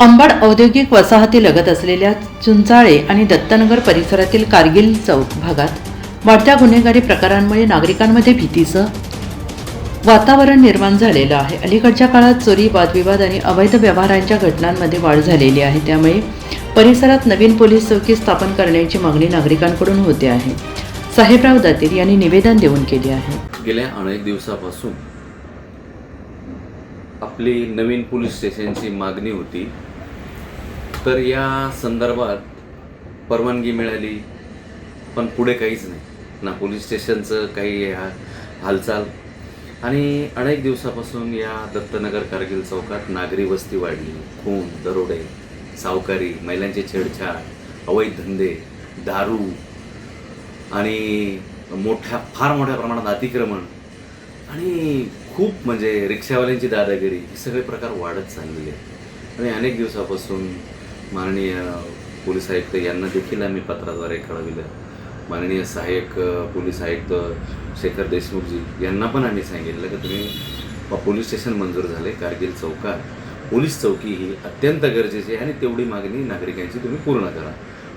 अंबड औद्योगिक वसाहतीलगत असलेल्या चुंचाळे आणि दत्तनगर परिसरातील कारगिल चौक भागात वाढत्या गुन्हेगारी प्रकारांमुळे नागरिकांमध्ये भीतीचं वातावरण निर्माण झालेलं आहे. अलीकडच्या काळात चोरी वादविवाद आणि अवैध व्यवहारांच्या घटनांमध्ये वाढ झालेली आहे. त्यामुळे परिसरात नवीन पोलीस चौकी स्थापन करण्याची मागणी नागरिकांकडून होते आहे. साहेबराव दातीर यांनी निवेदन देऊन केले आहे. गेल्या अनेक दिवसापासून आपली नवीन पोलीस स्टेशनची मागणी होती. तर या संदर्भात परवानगी मिळाली पण पुढे काहीच नाही. ना पोलीस स्टेशनचं काही हा हालचाल. आणि अनेक दिवसापासून या दत्तनगर कारगिल चौकात नागरी वस्ती वाढली. खून दरोडे सावकारी महिलांचे छेडछाड अवैध धंदे दारू आणि मोठ्या फार मोठ्या प्रमाणात अतिक्रमण आणि खूप म्हणजे रिक्षावाल्यांची दादागिरी हे सगळे प्रकार वाढत चाललेले आहेत. आणि अनेक दिवसापासून माननीय पोलीस आयुक्त यांना देखील आम्ही पत्राद्वारे कळविलं. माननीय सहाय्यक पोलीस आयुक्त शेखर देशमुखजी यांना पण आम्ही सांगितलं की तुम्ही पोलीस स्टेशन मंजूर झाले कारगिल चौकात. पोलीस चौकी ही अत्यंत गरजेची आहे आणि तेवढी मागणी नागरिकांची तुम्ही पूर्ण करा.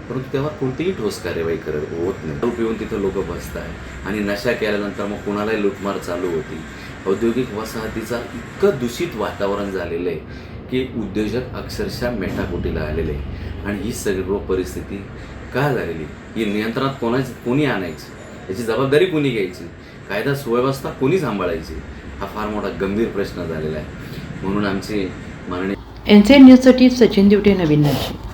परंतु तेव्हा कोणतीही ठोस कार्यवाही करत होत नाही. दारू पिऊन तिथं लोक बसतात आणि नशा केल्यानंतर मग कुणालाही लुटमार चालू होती. औद्योगिक वसाहतीचा इतकं दूषित वातावरण झालेलं आहे की उद्योजक अक्षरशः मेटाकुटीला आलेले आहे आणि ही सर्व परिस्थिती का झालेली? ही नियंत्रणात कोणाची कोणी आणायची? याची जबाबदारी कोणी घ्यायची? कायदा सुव्यवस्था कोणी सांभाळायची? हा फार मोठा गंभीर प्रश्न झालेला आहे. म्हणून आमचे माननीय एन सी एन न्यूजसाठी सचिन दिवटे नवीन नाशिक.